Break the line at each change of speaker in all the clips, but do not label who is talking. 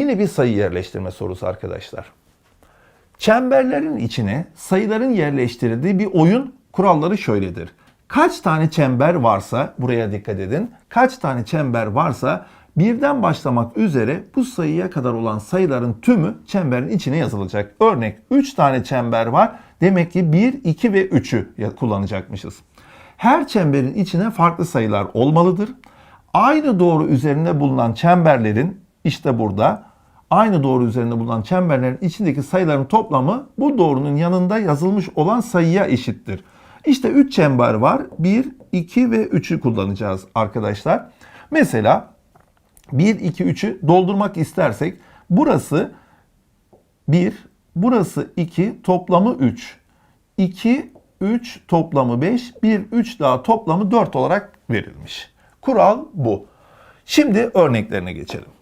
Yine bir sayı yerleştirme sorusu arkadaşlar. Çemberlerin içine sayıların yerleştirildiği bir oyun kuralları şöyledir. Kaç tane çember varsa buraya dikkat edin. Kaç tane çember varsa birden başlamak üzere bu sayıya kadar olan sayıların tümü çemberin içine yazılacak. Örnek 3 tane çember var. Demek ki 1, 2 ve 3'ü kullanacakmışız. Her çemberin içine farklı sayılar olmalıdır. Aynı doğru üzerinde bulunan çemberlerin işte burada aynı doğru üzerinde bulunan çemberlerin içindeki sayıların toplamı bu doğrunun yanında yazılmış olan sayıya eşittir. İşte 3 çember var. 1, 2 ve 3'ü kullanacağız arkadaşlar. Mesela 1, 2, 3'ü doldurmak istersek burası 1, burası 2, toplamı 3. 2, 3 toplamı 5, 1, 3 daha toplamı 4 olarak verilmiş. Kural bu. Şimdi örneklerine geçelim.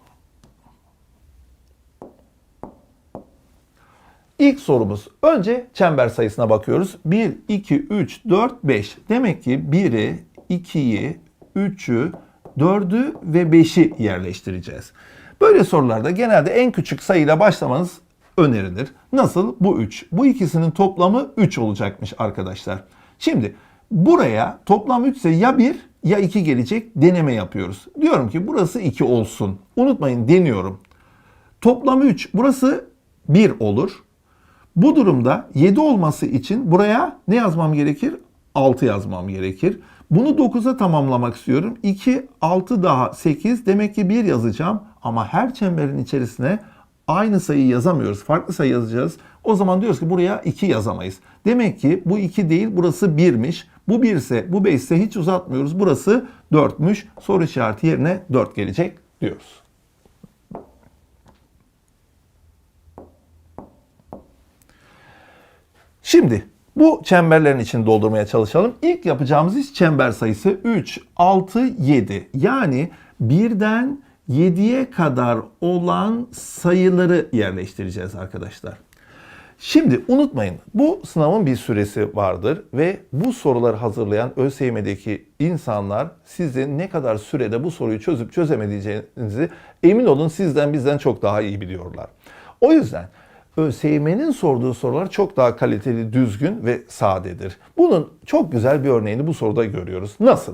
İlk sorumuz. Önce çember sayısına bakıyoruz. 1, 2, 3, 4, 5. Demek ki 1'i, 2'yi, 3'ü, 4'ü ve 5'i yerleştireceğiz. Böyle sorularda genelde en küçük sayıyla başlamanız önerilir. Nasıl? Bu 3. Bu ikisinin toplamı 3 olacakmış arkadaşlar. Şimdi buraya toplam 3 ise ya 1 ya 2 gelecek deneme yapıyoruz. Diyorum ki burası 2 olsun. Unutmayın deniyorum. Toplam 3. Burası 1 olur. Bu durumda 7 olması için buraya ne yazmam gerekir? 6 yazmam gerekir. Bunu 9'a tamamlamak istiyorum. 2, 6 daha 8. Demek ki 1 yazacağım. Ama her çemberin içerisine aynı sayıyı yazamıyoruz. Farklı sayı yazacağız. O zaman diyoruz ki buraya 2 yazamayız. Demek ki bu 2 değil burası 1'miş. Bu 1 ise bu 5 ise hiç uzatmıyoruz. Burası 4'müş. Soru işareti yerine 4 gelecek diyoruz. Şimdi bu çemberlerin içini doldurmaya çalışalım. İlk yapacağımız iş çember sayısı 3, 6, 7. Yani birden 7'ye kadar olan sayıları yerleştireceğiz arkadaşlar. Şimdi unutmayın bu sınavın bir süresi vardır ve bu soruları hazırlayan ÖSYM'deki insanlar sizin ne kadar sürede bu soruyu çözüp çözemeyeceğinizi emin olun sizden bizden çok daha iyi biliyorlar. O yüzden ÖSYM'nin sorduğu sorular çok daha kaliteli, düzgün ve sadedir. Bunun çok güzel bir örneğini bu soruda görüyoruz. Nasıl?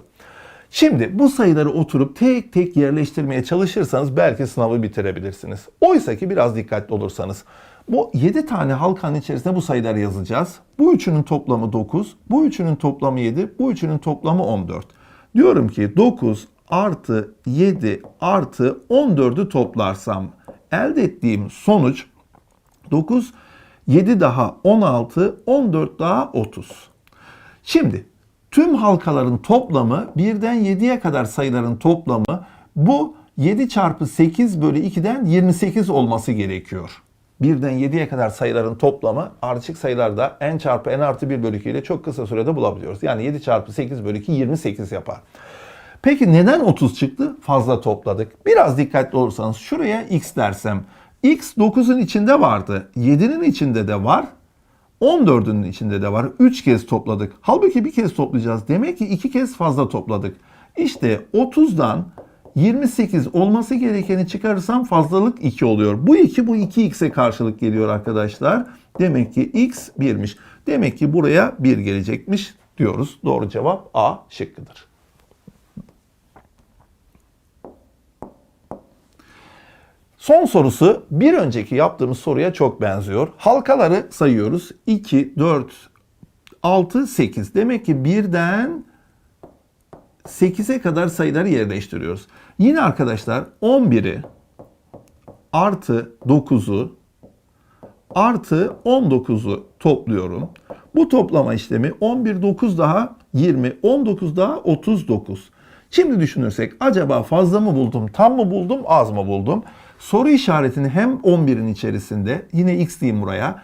Şimdi bu sayıları oturup tek tek yerleştirmeye çalışırsanız belki sınavı bitirebilirsiniz. Oysa ki biraz dikkatli olursanız bu 7 tane halkanın içerisinde bu sayıları yazacağız. Bu üçünün toplamı 9, bu üçünün toplamı 7, bu üçünün toplamı 14. Diyorum ki 9 artı 7 artı 14'ü toplarsam elde ettiğim sonuç 9, 7 daha 16, 14 daha 30. Şimdi tüm halkaların toplamı birden 7'ye kadar sayıların toplamı bu 7 çarpı 8 bölü 2'den 28 olması gerekiyor. Birden 7'ye kadar sayıların toplamı ardışık sayılarda n çarpı n artı 1 bölü 2 ile çok kısa sürede bulabiliyoruz. Yani 7 çarpı 8 bölü 2 28 yapar. Peki neden 30 çıktı? Fazla topladık. Biraz dikkatli olursanız şuraya x dersem x 9'un içinde vardı. 7'nin içinde de var. 14'ün içinde de var. 3 kez topladık. Halbuki bir kez toplayacağız. Demek ki 2 kez fazla topladık. İşte 30'dan 28 olması gerekeni çıkarırsam fazlalık 2 oluyor. Bu 2 bu 2x'e karşılık geliyor arkadaşlar. Demek ki x 1'miş. Demek ki buraya 1 gelecekmiş diyoruz. Doğru cevap A şıkkıdır. Son sorusu bir önceki yaptığımız soruya çok benziyor. Halkaları sayıyoruz. 2, 4, 6, 8. Demek ki birden 8'e kadar sayıları yerleştiriyoruz. Yine arkadaşlar 11'i artı 9'u artı 19'u topluyorum. Bu toplama işlemi 11, 9 daha 20, 19 daha 39. Şimdi düşünürsek acaba fazla mı buldum, tam mı buldum, az mı buldum? Soru işaretini hem 11'in içerisinde yine x diyeyim buraya.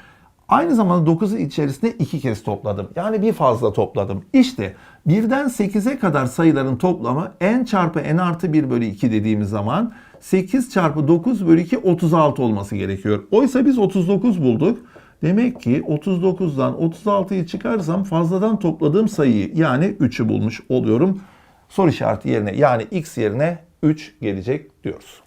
Aynı zamanda 9'u içerisinde iki kez topladım. Yani bir fazla topladım. İşte birden 8'e kadar sayıların toplamı n çarpı n artı 1 bölü 2 dediğimiz zaman 8 çarpı 9 bölü 2 36 olması gerekiyor. Oysa biz 39 bulduk. Demek ki 39'dan 36'yı çıkarsam fazladan topladığım sayıyı yani 3'ü bulmuş oluyorum. Soru işareti yerine yani x yerine 3 gelecek diyoruz.